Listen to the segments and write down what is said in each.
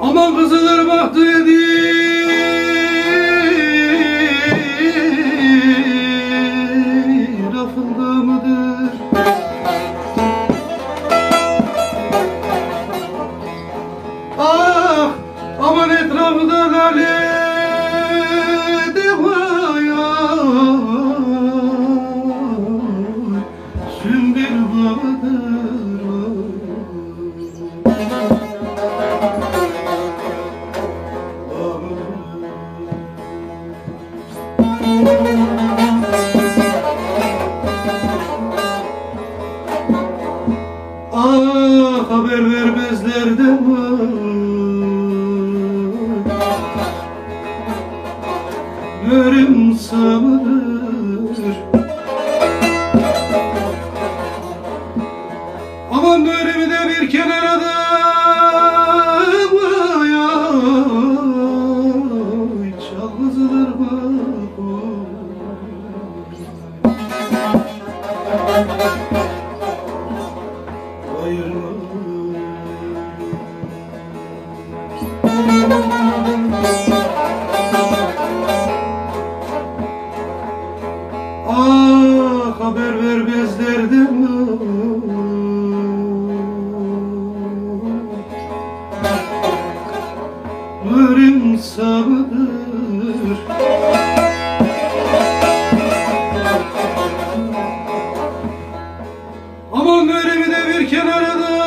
Aman kızılır bahtı mıdır? Ah aman etrafında lale devaya Ah haber vermezler de var Görüm sabır Aman bölümü de bir kenara da vay ay, Ah haber vermezler de Ölüm sabır Aman ölümü de bir kenara da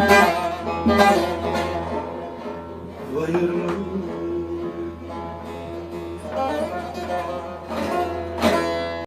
Música